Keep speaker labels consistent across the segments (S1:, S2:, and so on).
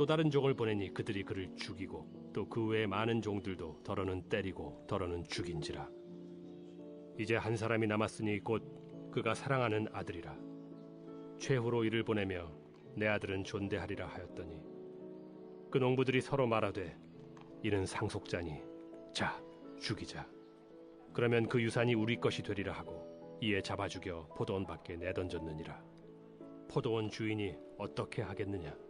S1: 또 다른 종을 보내니 그들이 그를 죽이고 또 그 외에 많은 종들도 더러는 때리고 더러는 죽인지라. 이제 한 사람이 남았으니 곧 그가 사랑하는 아들이라. 최후로 이를 보내며 내 아들은 존대하리라 하였더니 그 농부들이 서로 말하되 이는 상속자니 자 죽이자. 그러면 그 유산이 우리 것이 되리라 하고 이에 잡아 죽여 포도원 밖에 내던졌느니라. 포도원 주인이 어떻게 하겠느냐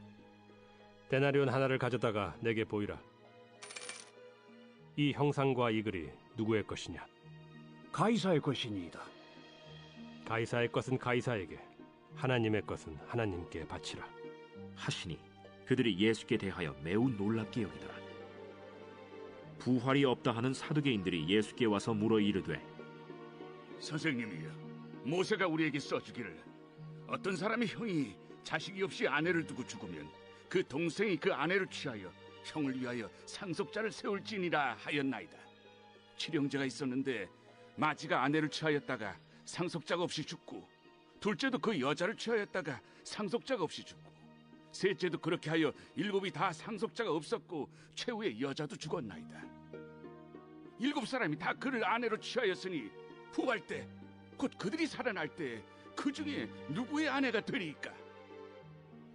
S1: 데나리온 하나를 가져다가 내게 보이라. 이 형상과 이 글이 누구의 것이냐?
S2: 가이사의 것이니이다.
S1: 가이사의 것은 가이사에게 하나님의 것은 하나님께 바치라.
S3: 하시니 그들이 예수께 대하여 매우 놀랍게 여기더라. 부활이 없다 하는 사두개인들이 예수께 와서 물어 이르되
S4: 선생님이여, 모세가 우리에게 써주기를 어떤 사람의 형이 자식이 없이 아내를 두고 죽으면 그 동생이 그 아내를 취하여 형을 위하여 상속자를 세울지니라 하였나이다. 칠형제가 있었는데 마지가 아내를 취하였다가 상속자가 없이 죽고 둘째도 그 여자를 취하였다가 상속자가 없이 죽고 셋째도 그렇게 하여 일곱이 다 상속자가 없었고 최후의 여자도 죽었나이다. 일곱 사람이 다 그를 아내로 취하였으니 부활 때, 곧 그들이 살아날 때, 그 중에 누구의 아내가 되리까?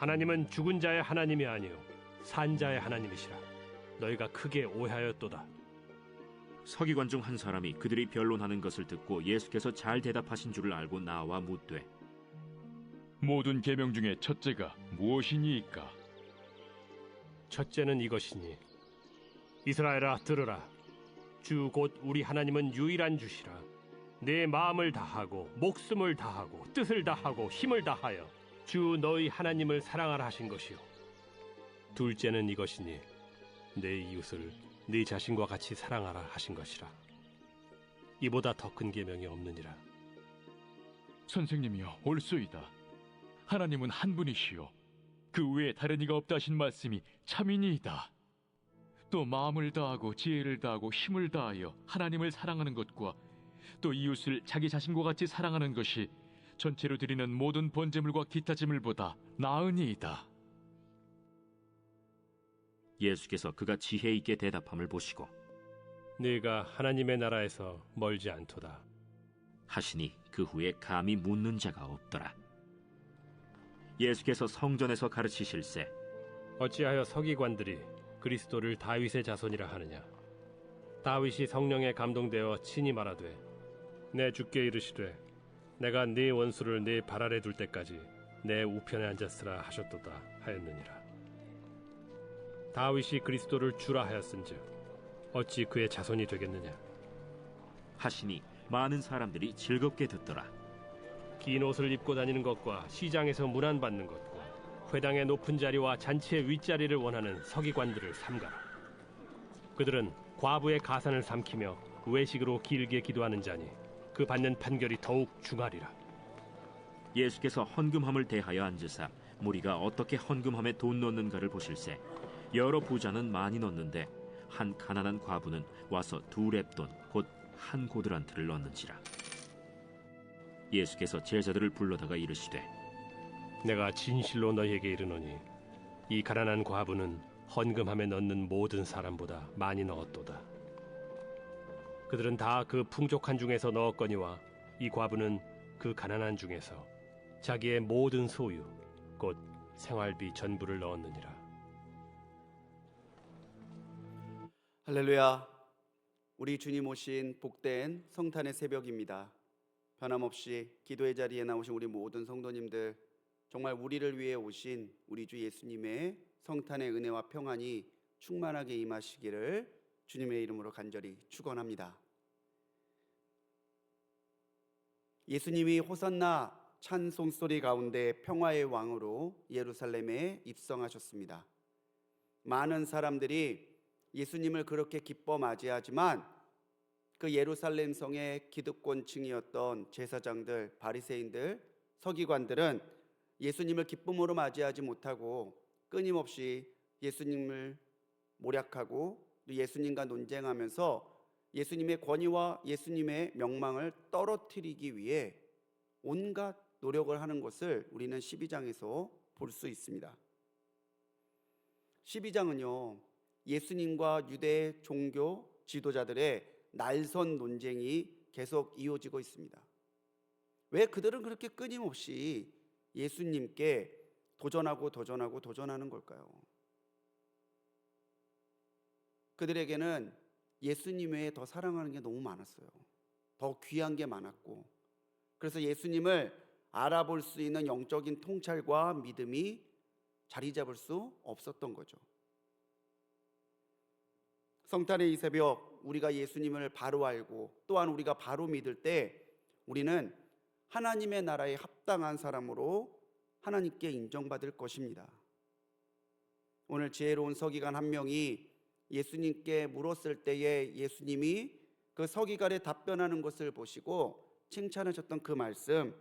S1: 하나님은 죽은 자의 하나님이 아니요 산 자의 하나님이시라. 너희가 크게 오해하였도다.
S3: 서기관 중 한 사람이 그들이 변론하는 것을 듣고 예수께서 잘 대답하신 줄을 알고 나와 묻되
S5: 모든 계명 중에 첫째가 무엇이니이까?
S1: 첫째는 이것이니 이스라엘아 들으라. 주 곧 우리 하나님은 유일한 주시라. 내 마음을 다하고 목숨을 다하고 뜻을 다하고 힘을 다하여 주 너희 하나님을 사랑하라 하신 것이요 둘째는 이것이니 내 이웃을 네 자신과 같이 사랑하라 하신 것이라 이보다 더 큰 계명이 없느니라
S5: 선생님이여 옳소이다. 하나님은 한 분이시요. 그 외에 다른 이가 없다 하신 말씀이 참이니이다. 또 마음을 다하고 지혜를 다하고 힘을 다하여 하나님을 사랑하는 것과 또 이웃을 자기 자신과 같이 사랑하는 것이 전체로 드리는 모든 번제물과 기타 제물보다 나으니이다.
S3: 예수께서 그가 지혜 있게 대답함을 보시고
S1: 네가 하나님의 나라에서 멀지 않도다.
S3: 하시니 그 후에 감히 묻는 자가 없더라. 예수께서 성전에서 가르치실세
S1: 어찌하여 서기관들이 그리스도를 다윗의 자손이라 하느냐? 다윗이 성령에 감동되어 친히 말하되 내 주께 이르시되 내가 네 원수를 네 발 아래 둘 때까지 내 우편에 앉았으라 하셨도다 하였느니라. 다윗이 그리스도를 주라 하였은즉 어찌 그의 자손이 되겠느냐?
S3: 하시니 많은 사람들이 즐겁게 듣더라.
S1: 긴 옷을 입고 다니는 것과 시장에서 문안받는 것과 회당의 높은 자리와 잔치의 윗자리를 원하는 서기관들을 삼가라. 그들은 과부의 가산을 삼키며 외식으로 길게 기도하는 자니 그 받는 판결이 더욱 중하리라
S3: 예수께서 헌금함을 대하여 앉으사 무리가 어떻게 헌금함에 돈 넣는가를 보실세 여러 부자는 많이 넣는데 한 가난한 과부는 와서 두 랩돈 곧 한 고드란트를 넣는지라 예수께서 제자들을 불러다가 이르시되
S1: 내가 진실로 너희에게 이르노니 이 가난한 과부는 헌금함에 넣는 모든 사람보다 많이 넣었도다. 그들은 다 그 풍족한 중에서 넣었거니와 이 과부는 그 가난한 중에서 자기의 모든 소유 곧 생활비 전부를 넣었느니라.
S6: 할렐루야. 우리 주님 오신 복된 성탄의 새벽입니다. 변함없이 기도의 자리에 나오신 우리 모든 성도님들 정말 우리를 위해 오신 우리 주 예수님의 성탄의 은혜와 평안이 충만하게 임하시기를 주님의 이름으로 간절히 축원합니다. 예수님이 호산나 찬송 소리 가운데 평화의 왕으로 예루살렘에 입성하셨습니다. 많은 사람들이 예수님을 그렇게 기뻐 맞이하지만 그 예루살렘 성의 기득권층이었던 제사장들, 바리새인들, 서기관들은 예수님을 기쁨으로 맞이하지 못하고 끊임없이 예수님을 모략하고 또 예수님과 논쟁하면서 예수님의 권위와 예수님의 명망을 떨어뜨리기 위해 온갖 노력을 하는 것을 우리는 12장에서 볼 수 있습니다. 12장은요. 예수님과 유대 종교 지도자들의 날선 논쟁이 계속 이어지고 있습니다. 왜 그들은 그렇게 끊임없이 예수님께 도전하고 도전하고 도전하는 걸까요? 그들에게는 예수님 외에 더 사랑하는 게 너무 많았어요. 더 귀한 게 많았고. 그래서 예수님을 알아볼 수 있는 영적인 통찰과 믿음이 자리 잡을 수 없었던 거죠. 성탄의 이 새벽 우리가 예수님을 바로 알고 또한 우리가 바로 믿을 때 우리는 하나님의 나라에 합당한 사람으로 하나님께 인정받을 것입니다. 오늘 지혜로운 서기관 한 명이 예수님께 물었을 때에 예수님이 그 서기관의 답변하는 것을 보시고 칭찬하셨던 그 말씀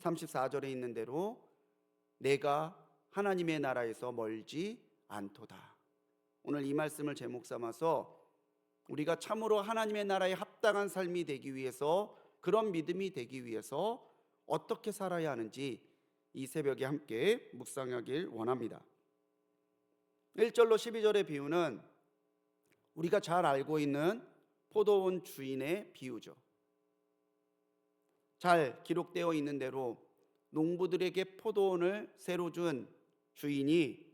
S6: 34절에 있는 대로 내가 하나님의 나라에서 멀지 않도다. 오늘 이 말씀을 제목 삼아서 우리가 참으로 하나님의 나라에 합당한 삶이 되기 위해서 그런 믿음이 되기 위해서 어떻게 살아야 하는지 이 새벽에 함께 묵상하길 원합니다. 1절로 12절의 비유는 우리가 잘 알고 있는 포도원 주인의 비유죠. 잘 기록되어 있는 대로 농부들에게 포도원을 새로 준 주인이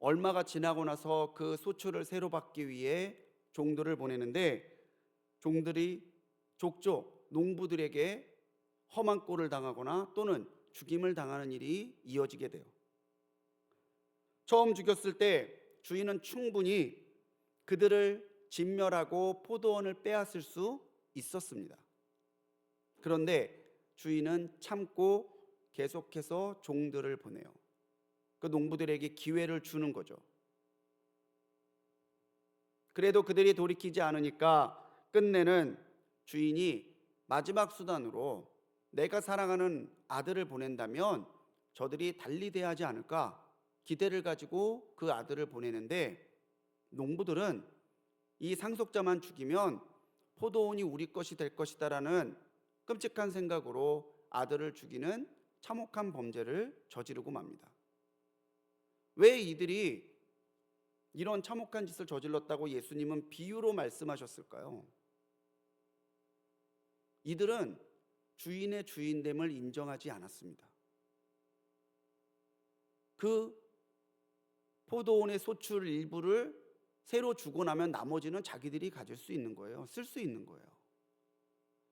S6: 얼마가 지나고 나서 그 소출을 새로 받기 위해 종들을 보내는데 종들이 족족 농부들에게 험한 꼴을 당하거나 또는 죽임을 당하는 일이 이어지게 돼요. 처음 죽였을 때 주인은 충분히 그들을 진멸하고 포도원을 빼앗을 수 있었습니다. 그런데 주인은 참고 계속해서 종들을 보내요. 그 농부들에게 기회를 주는 거죠. 그래도 그들이 돌이키지 않으니까 끝내는 주인이 마지막 수단으로 내가 사랑하는 아들을 보낸다면 저들이 달리 대하지 않을까 기대를 가지고 그 아들을 보내는데 농부들은 이 상속자만 죽이면 포도원이 우리 것이 될 것이다라는 끔찍한 생각으로 아들을 죽이는 참혹한 범죄를 저지르고 맙니다. 왜 이들이 이런 참혹한 짓을 저질렀다고 예수님은 비유로 말씀하셨을까요? 이들은 주인의 주인됨을 인정하지 않았습니다. 그 포도원의 소출 일부를 새로 주고 나면 나머지는 자기들이 가질 수 있는 거예요. 쓸 수 있는 거예요.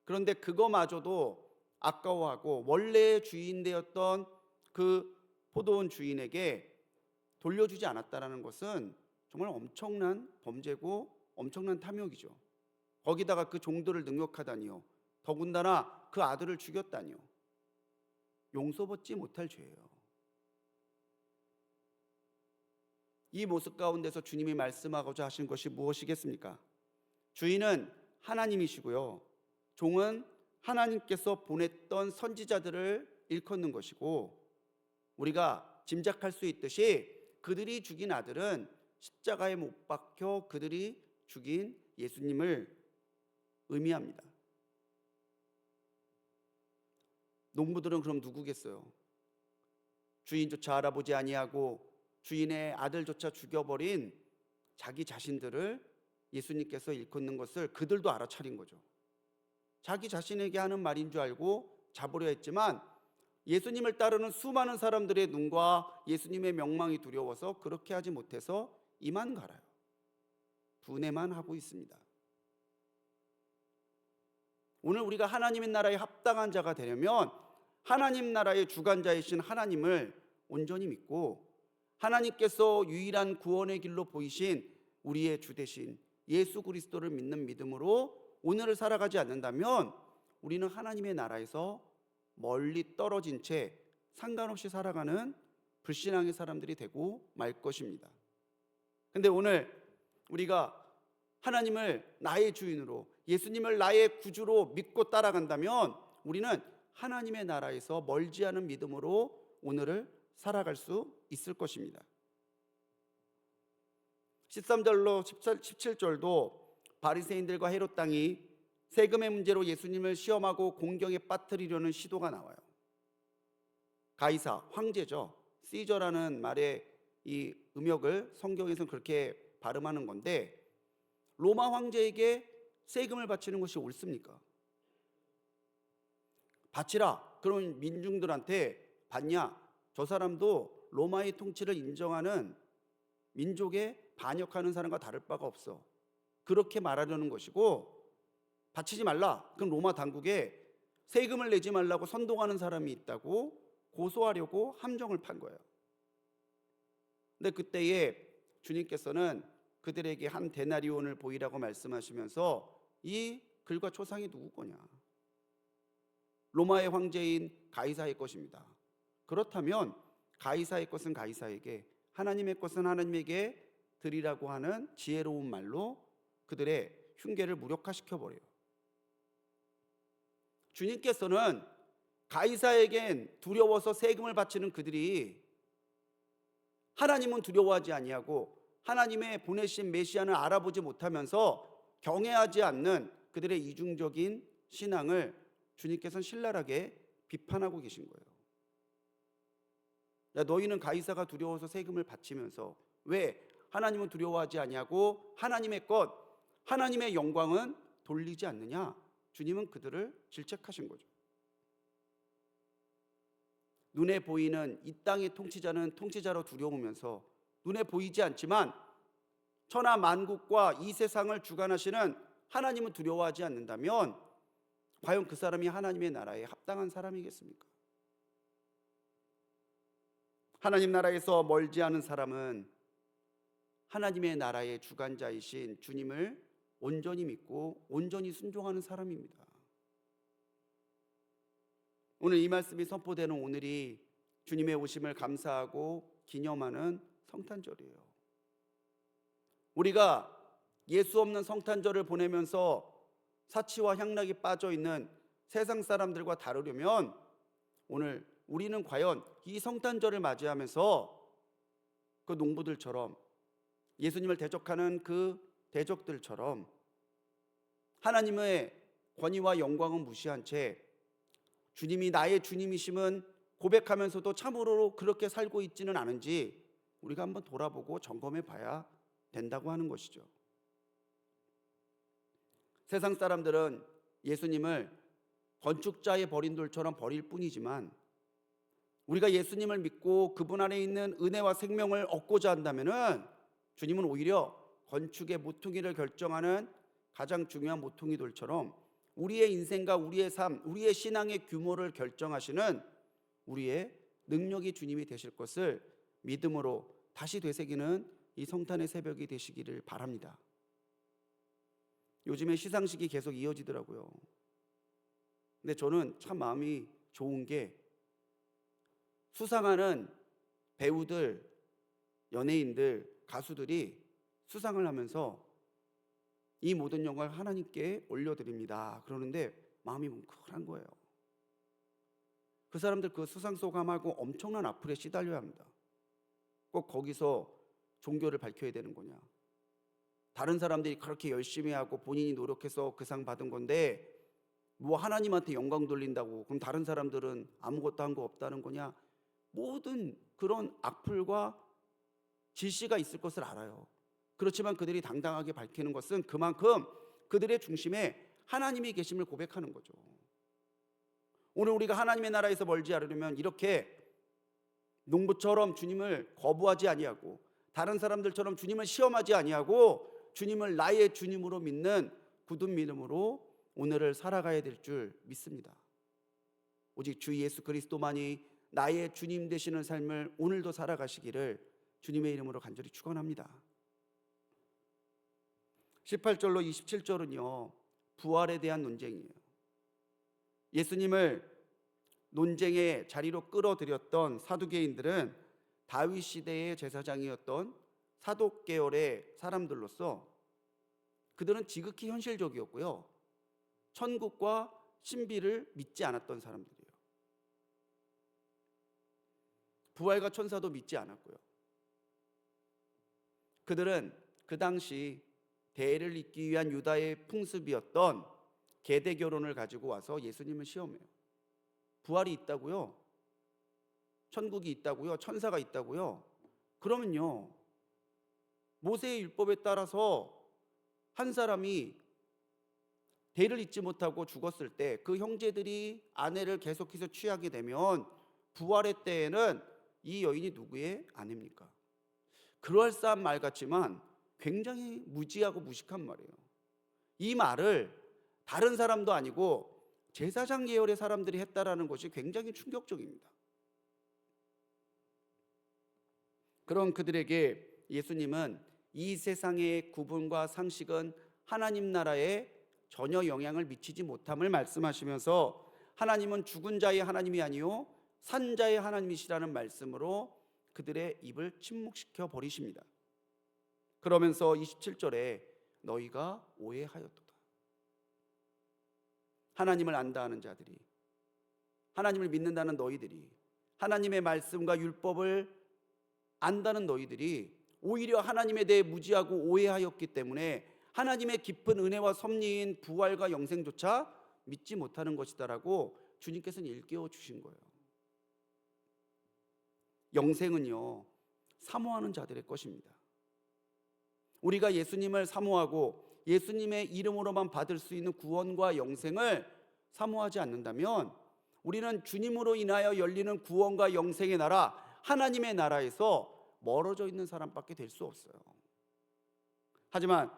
S6: 그런데 그거마저도 아까워하고 원래의 주인 되었던 그 포도원 주인에게 돌려주지 않았다라는 것은 정말 엄청난 범죄고 엄청난 탐욕이죠. 거기다가 그 종들을 능욕하다니요. 더군다나 그 아들을 죽였다니요. 용서받지 못할 죄예요. 이 모습 가운데서 주님이 말씀하고자 하신 것이 무엇이겠습니까? 주인은 하나님이시고요. 종은 하나님께서 보냈던 선지자들을 일컫는 것이고 우리가 짐작할 수 있듯이 그들이 죽인 아들은 십자가에 못 박혀 그들이 죽인 예수님을 의미합니다. 농부들은 그럼 누구겠어요? 주인조차 알아보지 아니하고 주인의 아들조차 죽여버린 자기 자신들을 예수님께서 일컫는 것을 그들도 알아차린 거죠. 자기 자신에게 하는 말인 줄 알고 잡으려 했지만 예수님을 따르는 수많은 사람들의 눈과 예수님의 명망이 두려워서 그렇게 하지 못해서 이만 갈아요. 분해만 하고 있습니다. 오늘 우리가 하나님의 나라에 합당한 자가 되려면 하나님 나라의 주관자이신 하나님을 온전히 믿고 하나님께서 유일한 구원의 길로 보이신 우리의 주 대신 예수 그리스도를 믿는 믿음으로 오늘을 살아가지 않는다면 우리는 하나님의 나라에서 멀리 떨어진 채 상관없이 살아가는 불신앙의 사람들이 되고 말 것입니다. 근데 오늘 우리가 하나님을 나의 주인으로 예수님을 나의 구주로 믿고 따라간다면 우리는 하나님의 나라에서 멀지 않은 믿음으로 오늘을 살아갈 수 있을 것입니다. 13절로 17절도 바리새인들과 헤롯 당이 세금의 문제로 예수님을 시험하고 공경에 빠뜨리려는 시도가 나와요. 가이사 황제죠. 시저라는 말의 이 음역을 성경에서는 그렇게 발음하는 건데 로마 황제에게 세금을 바치는 것이 옳습니까? 바치라. 그러면 민중들한테 받냐? 저 사람도 로마의 통치를 인정하는 민족에 반역하는 사람과 다를 바가 없어. 그렇게 말하려는 것이고 바치지 말라. 그럼 로마 당국에 세금을 내지 말라고 선동하는 사람이 있다고 고소하려고 함정을 판 거예요. 근데 그때에 주님께서는 그들에게 한 데나리온을 보이라고 말씀하시면서 이 글과 초상이 누구 거냐? 로마의 황제인 가이사의 것입니다. 그렇다면 가이사의 것은 가이사에게 하나님의 것은 하나님에게 드리라고 하는 지혜로운 말로 그들의 흉계를 무력화시켜 버려요. 주님께서는 가이사에겐 두려워서 세금을 바치는 그들이 하나님은 두려워하지 아니하고 하나님의 보내신 메시아는 알아보지 못하면서 경외하지 않는 그들의 이중적인 신앙을 주님께서는 신랄하게 비판하고 계신 거예요. 야, 너희는 가이사가 두려워서 세금을 바치면서 왜 하나님은 두려워하지 아니하고 하나님의 것, 하나님의 영광은 돌리지 않느냐? 주님은 그들을 질책하신 거죠. 눈에 보이는 이 땅의 통치자는 통치자로 두려우면서 눈에 보이지 않지만 천하 만국과 이 세상을 주관하시는 하나님은 두려워하지 않는다면 과연 그 사람이 하나님의 나라에 합당한 사람이겠습니까? 하나님 나라에서 멀지 않은 사람은 하나님의 나라의 주관자이신 주님을 온전히 믿고 온전히 순종하는 사람입니다. 오늘 이 말씀이 선포되는 오늘이 주님의 오심을 감사하고 기념하는 성탄절이에요. 우리가 예수 없는 성탄절을 보내면서 사치와 향락이 빠져 있는 세상 사람들과 다르려면 오늘 우리는 과연 이 성탄절을 맞이하면서 그 농부들처럼 예수님을 대적하는 그 대적들처럼 하나님의 권위와 영광은 무시한 채 주님이 나의 주님이심은 고백하면서도 참으로 그렇게 살고 있지는 않은지 우리가 한번 돌아보고 점검해 봐야 된다고 하는 것이죠. 세상 사람들은 예수님을 건축자의 버린 돌처럼 버릴 뿐이지만 우리가 예수님을 믿고 그분 안에 있는 은혜와 생명을 얻고자 한다면은 주님은 오히려 건축의 모퉁이를 결정하는 가장 중요한 모퉁이 돌처럼 우리의 인생과 우리의 삶, 우리의 신앙의 규모를 결정하시는 우리의 능력이 주님이 되실 것을 믿음으로 다시 되새기는 이 성탄의 새벽이 되시기를 바랍니다. 요즘에 시상식이 계속 이어지더라고요. 근데 저는 참 마음이 좋은 게 수상하는 배우들, 연예인들, 가수들이 수상을 하면서 이 모든 영광을 하나님께 올려드립니다. 그러는데 마음이 뭉클한 거예요. 그 사람들 그 수상 소감하고 엄청난 악플에 시달려야 합니다. 꼭 거기서 종교를 밝혀야 되는 거냐? 다른 사람들이 그렇게 열심히 하고 본인이 노력해서 그 상 받은 건데 뭐 하나님한테 영광 돌린다고 그럼 다른 사람들은 아무것도 한 거 없다는 거냐? 모든 그런 악플과 질시가 있을 것을 알아요. 그렇지만 그들이 당당하게 밝히는 것은 그만큼 그들의 중심에 하나님이 계심을 고백하는 거죠. 오늘 우리가 하나님의 나라에서 멀지 않으려면 이렇게 농부처럼 주님을 거부하지 아니하고 다른 사람들처럼 주님을 시험하지 아니하고 주님을 나의 주님으로 믿는 굳은 믿음으로 오늘을 살아가야 될 줄 믿습니다. 오직 주 예수 그리스도만이 나의 주님 되시는 삶을 오늘도 살아가시기를 주님의 이름으로 간절히 축원합니다. 18절로 27절은요. 부활에 대한 논쟁이에요. 예수님을 논쟁의 자리로 끌어들였던 사두개인들은 다윗 시대의 제사장이었던 사독 계열의 사람들로서 그들은 지극히 현실적이었고요. 천국과 신비를 믿지 않았던 사람들이에요. 부활과 천사도 믿지 않았고요. 그들은 그 당시 대를 잇기 위한 유다의 풍습이었던 계대 결혼을 가지고 와서 예수님을 시험해요. 부활이 있다고요? 천국이 있다고요? 천사가 있다고요? 그러면요. 모세의 율법에 따라서 한 사람이 대를 잇지 못하고 죽었을 때 그 형제들이 아내를 계속해서 취하게 되면 부활의 때에는 이 여인이 누구의 아내입니까? 그럴싸한 말 같지만 굉장히 무지하고 무식한 말이에요. 이 말을 다른 사람도 아니고 제사장 계열의 사람들이 했다라는 것이 굉장히 충격적입니다. 그런 그들에게 예수님은 이 세상의 구분과 상식은 하나님 나라에 전혀 영향을 미치지 못함을 말씀하시면서 하나님은 죽은 자의 하나님이 아니요 산 자의 하나님이시라는 말씀으로 그들의 입을 침묵시켜 버리십니다. 그러면서 27절에 너희가 오해하였도다. 하나님을 안다 하는 자들이 하나님을 믿는다는 너희들이 하나님의 말씀과 율법을 안다는 너희들이 오히려 하나님에 대해 무지하고 오해하였기 때문에 하나님의 깊은 은혜와 섭리인 부활과 영생조차 믿지 못하는 것이다라고 주님께서는 일깨워 주신 거예요. 영생은요, 사모하는 자들의 것입니다. 우리가 예수님을 사모하고 예수님의 이름으로만 받을 수 있는 구원과 영생을 사모하지 않는다면 우리는 주님으로 인하여 열리는 구원과 영생의 나라, 하나님의 나라에서 멀어져 있는 사람밖에 될 수 없어요. 하지만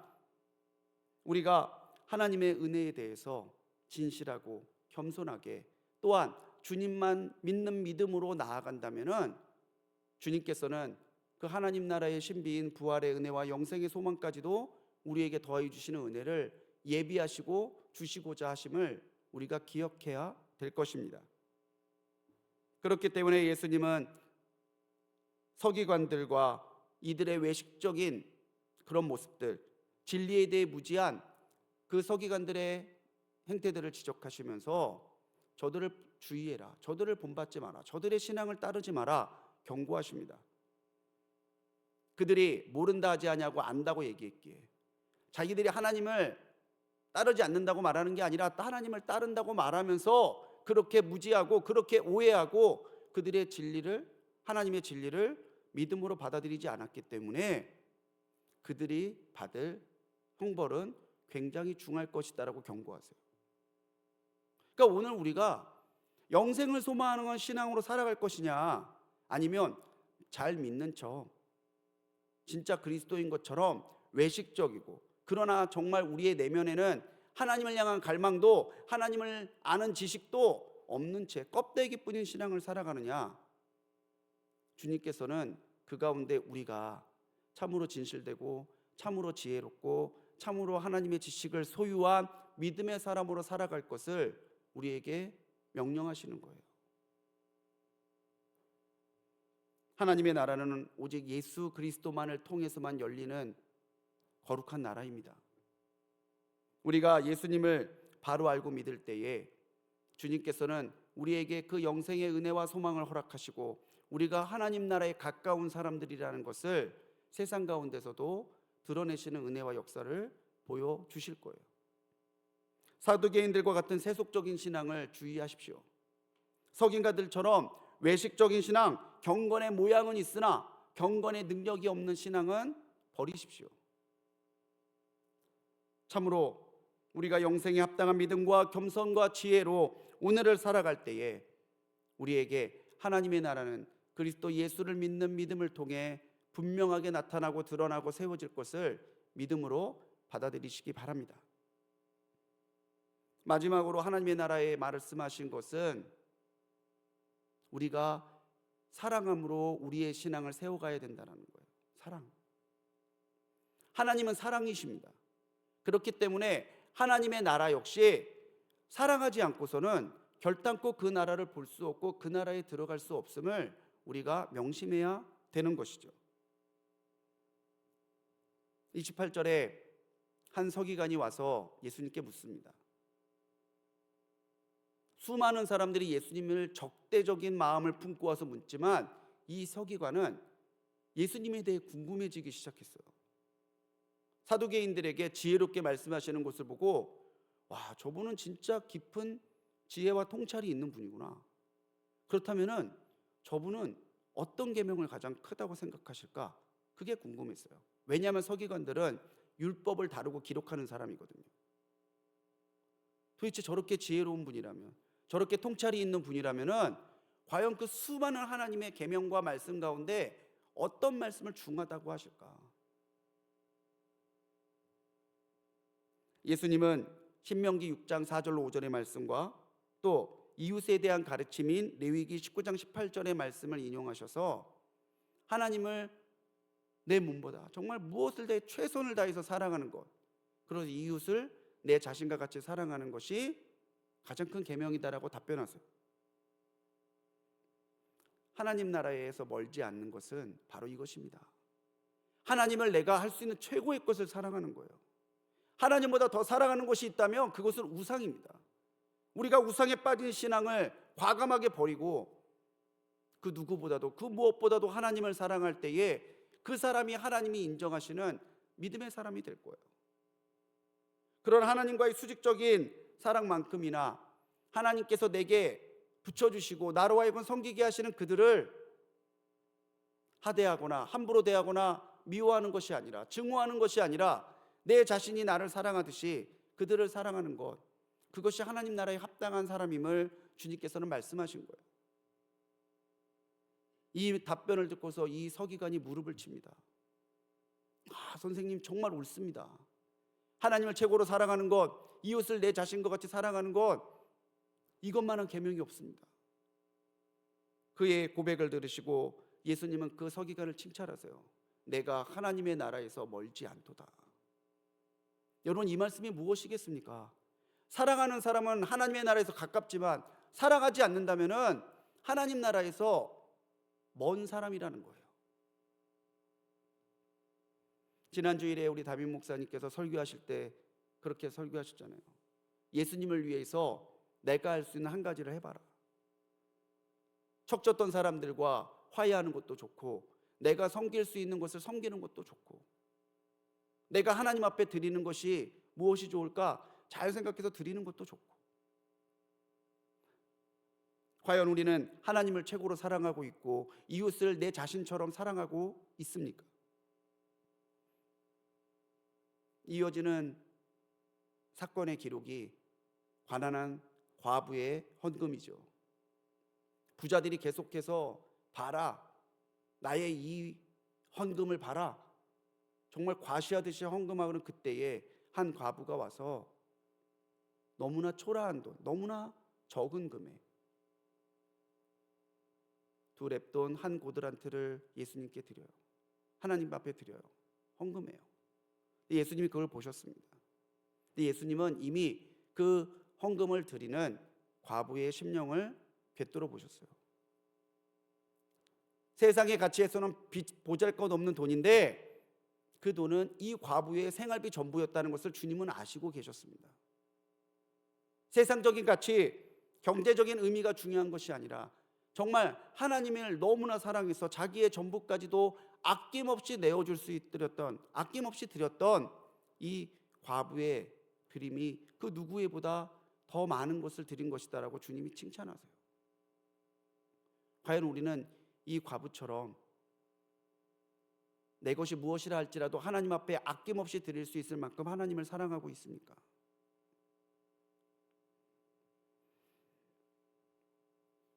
S6: 우리가 하나님의 은혜에 대해서 진실하고 겸손하게 또한 주님만 믿는 믿음으로 나아간다면은 주님께서는 그 하나님 나라의 신비인 부활의 은혜와 영생의 소망까지도 우리에게 더해 주시는 은혜를 예비하시고 주시고자 하심을 우리가 기억해야 될 것입니다. 그렇기 때문에 예수님은 서기관들과 이들의 외식적인 그런 모습들, 진리에 대해 무지한 그 서기관들의 행태들을 지적하시면서 저들을 주의해라. 저들을 본받지 마라. 저들의 신앙을 따르지 마라. 경고하십니다. 그들이 모른다 하지 아니하고 안다고 얘기했기에 자기들이 하나님을 따르지 않는다고 말하는 게 아니라 하나님을 따른다고 말하면서 그렇게 무지하고 그렇게 오해하고 그들의 진리를 하나님의 진리를 믿음으로 받아들이지 않았기 때문에 그들이 받을 형벌은 굉장히 중할 것이다라고 경고하세요. 그러니까 오늘 우리가 영생을 소망하는 건 신앙으로 살아갈 것이냐 아니면 잘 믿는 척 진짜 그리스도인 것처럼 외식적이고 그러나 정말 우리의 내면에는 하나님을 향한 갈망도 하나님을 아는 지식도 없는 채 껍데기 뿐인 신앙을 살아가느냐 주님께서는 그 가운데 우리가 참으로 진실되고 참으로 지혜롭고 참으로 하나님의 지식을 소유한 믿음의 사람으로 살아갈 것을 우리에게 명령하시는 거예요. 하나님의 나라는 오직 예수 그리스도만을 통해서만 열리는 거룩한 나라입니다. 우리가 예수님을 바로 알고 믿을 때에 주님께서는 우리에게 그 영생의 은혜와 소망을 허락하시고 우리가 하나님 나라에 가까운 사람들이라는 것을 세상 가운데서도 드러내시는 은혜와 역사를 보여 주실 거예요. 사두개인들과 같은 세속적인 신앙을 주의하십시오. 석인가들처럼 외식적인 신앙, 경건의 모양은 있으나 경건의 능력이 없는 신앙은 버리십시오. 참으로 우리가 영생에 합당한 믿음과 겸손과 지혜로 오늘을 살아갈 때에 우리에게 하나님의 나라는 그리스도 예수를 믿는 믿음을 통해 분명하게 나타나고 드러나고 세워질 것을 믿음으로 받아들이시기 바랍니다. 마지막으로 하나님의 나라에 말씀하신 것은 우리가 사랑함으로 우리의 신앙을 세워가야 된다는 거예요. 사랑. 하나님은 사랑이십니다. 그렇기 때문에 하나님의 나라 역시 사랑하지 않고서는 결단코 그 나라를 볼 수 없고 그 나라에 들어갈 수 없음을 우리가 명심해야 되는 것이죠. 28절에 한 서기관이 와서 예수님께 묻습니다. 수많은 사람들이 예수님을 적대적인 마음을 품고 와서 묻지만 이 서기관은 예수님에 대해 궁금해지기 시작했어요. 사두개인들에게 지혜롭게 말씀하시는 것을 보고 와 저분은 진짜 깊은 지혜와 통찰이 있는 분이구나. 그렇다면은 저분은 어떤 계명을 가장 크다고 생각하실까? 그게 궁금했어요. 왜냐하면 서기관들은 율법을 다루고 기록하는 사람이거든요. 도대체 저렇게 지혜로운 분이라면, 저렇게 통찰이 있는 분이라면은 과연 그 수많은 하나님의 계명과 말씀 가운데 어떤 말씀을 중하다고 하실까? 예수님은 신명기 6장 4절로 5절의 말씀과 또 이웃에 대한 가르침인 레위기 19장 18절의 말씀을 인용하셔서 하나님을 내 몸보다 정말 무엇을 내 최선을 다해서 사랑하는 것 그리고 이웃을 내 자신과 같이 사랑하는 것이 가장 큰 계명이다라고 답변하세요. 하나님 나라에서 멀지 않는 것은 바로 이것입니다. 하나님을 내가 할 수 있는 최고의 것을 사랑하는 거예요. 하나님보다 더 사랑하는 것이 있다면 그것은 우상입니다. 우리가 우상에 빠진 신앙을 과감하게 버리고 그 누구보다도 그 무엇보다도 하나님을 사랑할 때에 그 사람이 하나님이 인정하시는 믿음의 사람이 될 거예요. 그런 하나님과의 수직적인 사랑만큼이나 하나님께서 내게 붙여주시고 나로 하여금 섬기게 하시는 그들을 하대하거나 함부로 대하거나 미워하는 것이 아니라 증오하는 것이 아니라 내 자신이 나를 사랑하듯이 그들을 사랑하는 것 그것이 하나님 나라에 합당한 사람임을 주님께서는 말씀하신 거예요. 이 답변을 듣고서 이 서기관이 무릎을 칩니다. 아, 선생님 정말 옳습니다. 하나님을 최고로 사랑하는 것, 이웃을 내 자신과 같이 사랑하는 것 이것만한 계명이 없습니다. 그의 고백을 들으시고 예수님은 그 서기관을 칭찬하세요. 내가 하나님의 나라에서 멀지 않도다. 여러분 이 말씀이 무엇이겠습니까? 사랑하는 사람은 하나님의 나라에서 가깝지만 사랑하지 않는다면은 하나님 나라에서 먼 사람이라는 거예요. 지난 주일에 우리 다빈 목사님께서 설교하실 때 그렇게 설교하셨잖아요. 예수님을 위해서 내가 할 수 있는 한 가지를 해봐라. 척졌던 사람들과 화해하는 것도 좋고, 내가 섬길 수 있는 것을 섬기는 것도 좋고, 내가 하나님 앞에 드리는 것이 무엇이 좋을까 잘 생각해서 드리는 것도 좋고. 과연 우리는 하나님을 최고로 사랑하고 있고 이웃을 내 자신처럼 사랑하고 있습니까? 이어지는 사건의 기록이 가난한 과부의 헌금이죠. 부자들이 계속해서 봐라. 나의 이 헌금을 봐라. 정말 과시하듯이 헌금하는 그때에 한 과부가 와서 너무나 초라한 돈, 너무나 적은 금액 두 랩돈 한 고드란트를 예수님께 드려요. 하나님 앞에 드려요. 헌금해요. 예수님이 그걸 보셨습니다. 예수님은 이미 그 헌금을 드리는 과부의 심령을 꿰뚫어 보셨어요. 세상의 가치에서는 보잘 것 없는 돈인데 그 돈은 이 과부의 생활비 전부였다는 것을 주님은 아시고 계셨습니다. 세상적인 가치, 경제적인 의미가 중요한 것이 아니라 정말 하나님을 너무나 사랑해서 자기의 전부까지도 아낌없이 내어줄 수 있었던 아낌없이 드렸던 이 과부의 드림이 그 누구에보다 더 많은 것을 드린 것이다라고 주님이 칭찬하세요. 과연 우리는 이 과부처럼 내 것이 무엇이라 할지라도 하나님 앞에 아낌없이 드릴 수 있을 만큼 하나님을 사랑하고 있습니까?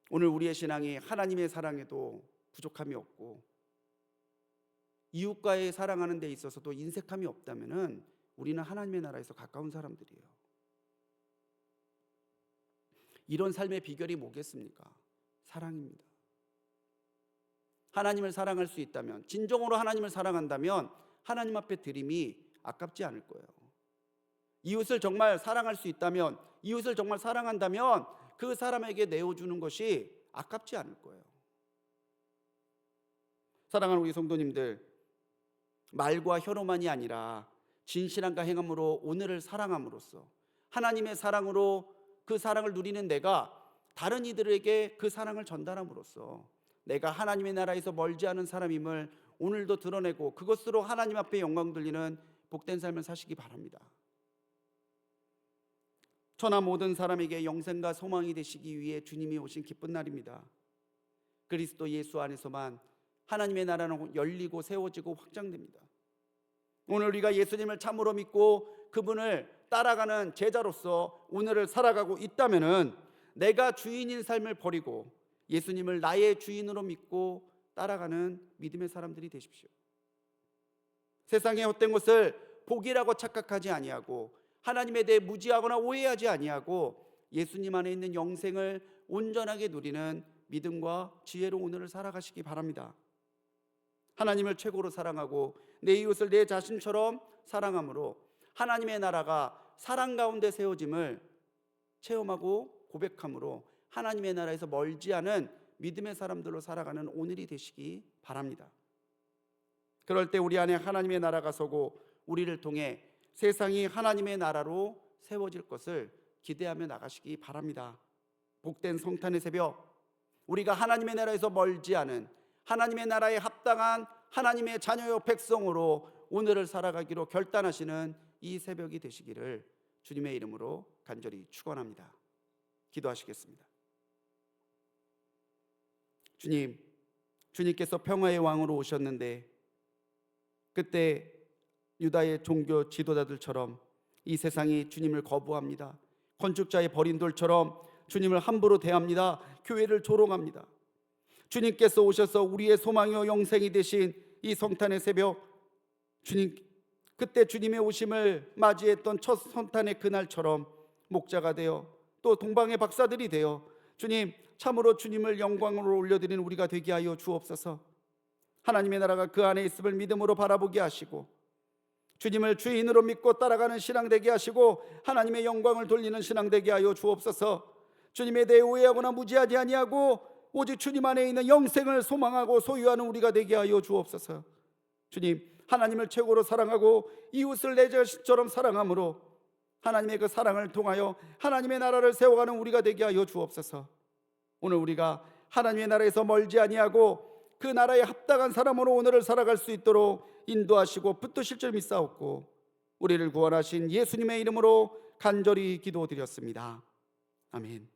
S6: 오늘 우리의 신앙이 하나님의 사랑에도 부족함이 없고 이웃과의 사랑하는 데 있어서도 인색함이 없다면은 우리는 하나님의 나라에서 가까운 사람들이에요. 이런 삶의 비결이 뭐겠습니까? 사랑입니다. 하나님을 사랑할 수 있다면 진정으로 하나님을 사랑한다면 하나님 앞에 드림이 아깝지 않을 거예요. 이웃을 정말 사랑할 수 있다면 이웃을 정말 사랑한다면 그 사람에게 내어주는 것이 아깝지 않을 거예요. 사랑하는 우리 성도님들, 말과 혀로만이 아니라 진실함과 행함으로 오늘을 사랑함으로써 하나님의 사랑으로 그 사랑을 누리는 내가 다른 이들에게 그 사랑을 전달함으로써 내가 하나님의 나라에서 멀지 않은 사람임을 오늘도 드러내고 그것으로 하나님 앞에 영광 돌리는 복된 삶을 사시기 바랍니다. 천하 모든 사람에게 영생과 소망이 되시기 위해 주님이 오신 기쁜 날입니다. 그리스도 예수 안에서만 하나님의 나라는 열리고 세워지고 확장됩니다. 오늘 우리가 예수님을 참으로 믿고 그분을 따라가는 제자로서 오늘을 살아가고 있다면은 내가 주인인 삶을 버리고 예수님을 나의 주인으로 믿고 따라가는 믿음의 사람들이 되십시오. 세상의 헛된 것을 복이라고 착각하지 아니하고 하나님에 대해 무지하거나 오해하지 아니하고 예수님 안에 있는 영생을 온전하게 누리는 믿음과 지혜로 오늘을 살아가시기 바랍니다. 하나님을 최고로 사랑하고 내 이웃을 내 자신처럼 사랑함으로 하나님의 나라가 사랑 가운데 세워짐을 체험하고 고백함으로 하나님의 나라에서 멀지 않은 믿음의 사람들로 살아가는 오늘이 되시기 바랍니다. 그럴 때 우리 안에 하나님의 나라가 서고 우리를 통해 세상이 하나님의 나라로 세워질 것을 기대하며 나가시기 바랍니다. 복된 성탄의 새벽, 우리가 하나님의 나라에서 멀지 않은 하나님의 나라에 합당한 하나님의 자녀요 백성으로 오늘을 살아가기로 결단하시는 이 새벽이 되시기를 주님의 이름으로 간절히 축원합니다. 기도하시겠습니다. 주님, 주님께서 평화의 왕으로 오셨는데 그때 유다의 종교 지도자들처럼 이 세상이 주님을 거부합니다. 건축자의 버린 돌처럼 주님을 함부로 대합니다. 교회를 조롱합니다. 주님께서 오셔서 우리의 소망이요 영생이 되신 이 성탄의 새벽 주님 그때 주님의 오심을 맞이했던 첫 성탄의 그날처럼 목자가 되어 또 동방의 박사들이 되어 주님 참으로 주님을 영광으로 올려드리는 우리가 되게 하여 주옵소서. 하나님의 나라가 그 안에 있음을 믿음으로 바라보게 하시고 주님을 주인으로 믿고 따라가는 신앙 되게 하시고 하나님의 영광을 돌리는 신앙 되게 하여 주옵소서. 주님에 대해 오해하거나 무지하지 아니하고 오직 주님 안에 있는 영생을 소망하고 소유하는 우리가 되게 하여 주옵소서. 주님, 하나님을 최고로 사랑하고 이웃을 내 자신처럼 사랑함으로 하나님의 그 사랑을 통하여 하나님의 나라를 세워가는 우리가 되게 하여 주옵소서. 오늘 우리가 하나님의 나라에서 멀지 아니하고 그 나라에 합당한 사람으로 오늘을 살아갈 수 있도록 인도하시고 붙드실 줄 믿사옵고 우리를 구원하신 예수님의 이름으로 간절히 기도드렸습니다. 아멘.